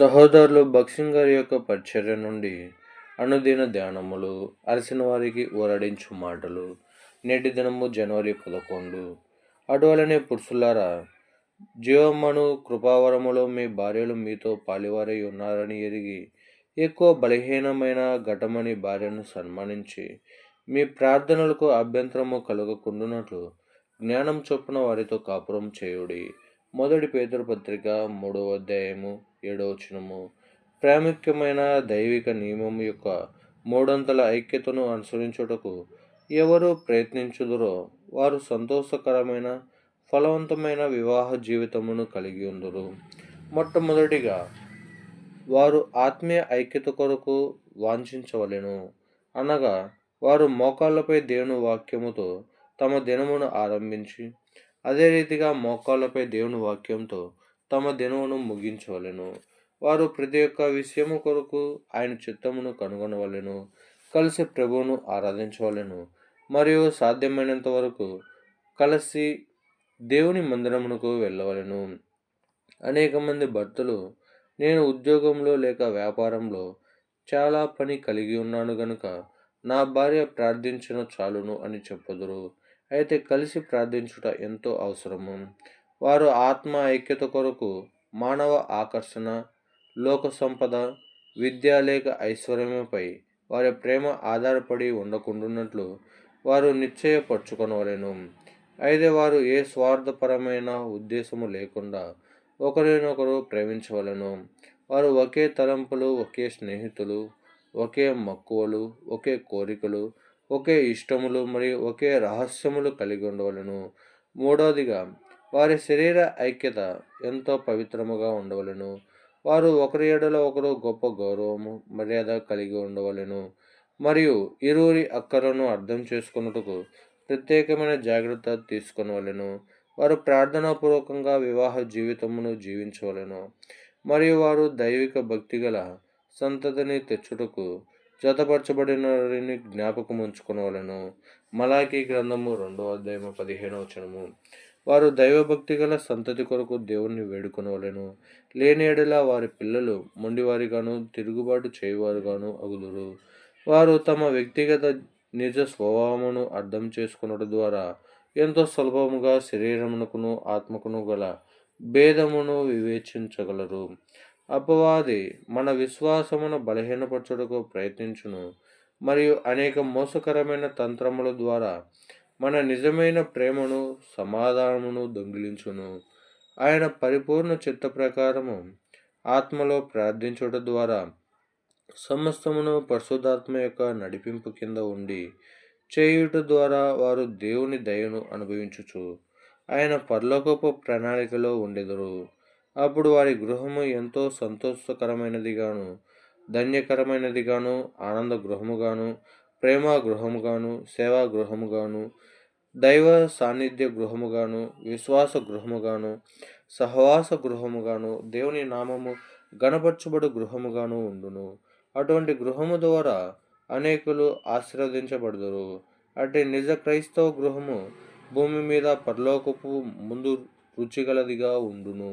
సహోదరులు భక్సింగ్ గారి యొక్క పరిచర్య నుండి అనుదిన ధ్యానములు అలసిన వారికి ఊరడించు మాటలు నేటి దినము జనవరి పదకొండు. అటువలనే పురుషులారా జీవమను కృపావరములో మీ భార్యలు మీతో పాలివారై ఉన్నారని ఎరిగి ఎక్కువ బలహీనమైన ఘటమని భార్యను సన్మానించి మీ ప్రార్థనలకు అభ్యంతరము కలగకుండునట్లు జ్ఞానం చొప్పున వారితో కాపురం చేయుడి. మొదటి పేదరు పత్రిక మూడవ అధ్యాయము ఏడవచనము. ప్రాముఖ్యమైన దైవిక నియమం యొక్క మూడొంతల ఐక్యతను అనుసరించుటకు ఎవరు ప్రయత్నించుదురో వారు సంతోషకరమైన ఫలవంతమైన వివాహ జీవితమును కలిగి ఉందరు. మొట్టమొదటిగా వారు ఆత్మీయ ఐక్యత కొరకు వాంఛించవలెను. అనగా వారు మోకాళ్ళపై దేవుని వాక్యముతో తమ దినమును ఆరంభించి అదే రీతిగా మోకాళ్ళపై దేవుని వాక్యంతో తమ దినమును ముగించవలెను. వారు ప్రతి ఒక్క విషయము కొరకు ఆయన చిత్తమును కనుగొనవలెను. కలిసి ప్రభువును ఆరాధించవలెను. మరియు సాధ్యమైనంత వరకు కలిసి దేవుని మందిరమునకు వెళ్ళవలెను. అనేక మంది భర్తలు నేను ఉద్యోగంలో లేక వ్యాపారంలో చాలా పని కలిగి ఉన్నాను గనుక నా భార్య ప్రార్థించిన చాలును అని చెప్పదురు. అయితే కలిసి ప్రార్థించుట ఎంతో అవసరము. వారు ఆత్మ ఐక్యత కొరకు మానవ ఆకర్షణ లోక సంపద విద్య లేక ఐశ్వర్యముపై వారి ప్రేమ ఆధారపడి ఉండకుండానట్లు వారు నిశ్చయపరచుకొనవలేను. అయితే వారు ఏ స్వార్థపరమైన ఉద్దేశము లేకుండా ఒకరినొకరు ప్రేమించవలను. వారు ఒకే తలంపులు ఒకే స్నేహితులు ఒకే మక్కువలు ఒకే కోరికలు ఒకే ఇష్టములు మరియు ఒకే రహస్యములు కలిగి ఉండవలను. మూడవదిగా వారి శరీర ఐక్యత ఎంతో పవిత్రముగా ఉండవలను. వారు ఒకరి ఏడలో ఒకరు గొప్ప గౌరవము మర్యాద కలిగి ఉండవలను. మరియు ఇరువురి అక్కలను అర్థం చేసుకున్నట్టుకు ప్రత్యేకమైన జాగ్రత్త తీసుకునవలను. వారు ప్రార్థనాపూర్వకంగా వివాహ జీవితమును జీవించవలెను. మరియు వారు దైవిక భక్తి గల సంతతిని తెచ్చుటకు జతపరచబడిన జ్ఞాపకం ఉంచుకునవలను మలాఖీ గ్రంథము రెండో అధ్యాయము పదిహేనవ వచనము. వారు దైవభక్తి గల సంతతి కొరకు దేవుణ్ణి వేడుకొనవలెను. లేనేడలా వారి పిల్లలు మొండివారిగాను తిరుగుబాటు చేయువారుగాను అగుదురు. వారు తమ వ్యక్తిగత నిజ స్వభావమును అర్థం చేసుకున్నట ద్వారా ఎంతో సులభముగా శరీరమునకును ఆత్మకును గల భేదమును వివేచించగలరు. అపవాది మన విశ్వాసమును బలహీనపరచుటకు ప్రయత్నించును. మరియు అనేక మోసకరమైన తంత్రముల ద్వారా మన నిజమైన ప్రేమను సమాధానమును దొంగిలించును. ఆయన పరిపూర్ణ చిత్త ప్రకారము ఆత్మలో ప్రార్థించుట ద్వారా సమస్తమును పరిశుద్ధాత్మ యొక్క నడిపింపు కింద ఉండి చేయుట ద్వారా వారు దేవుని దయను అనుభవించుచు ఆయన పర్లోకపు ప్రణాళికలో ఉండెదరు. అప్పుడు వారి గృహము ఎంతో సంతోషకరమైనదిగాను ధన్యకరమైనదిగాను ఆనంద గృహముగాను ప్రేమ గృహముగాను సేవా గృహముగాను దైవ సాన్నిధ్య గృహముగాను విశ్వాస గృహముగాను సహవాస గృహముగాను దేవుని నామము గణపరచబడు గృహముగాను ఉండును. అటువంటి గృహము ద్వారా అనేకులు ఆశీర్వదించబడదురు. అంటే నిజ క్రైస్తవ గృహము భూమి మీద పరలోకపు ముందు రుచిగలదిగా ఉండును.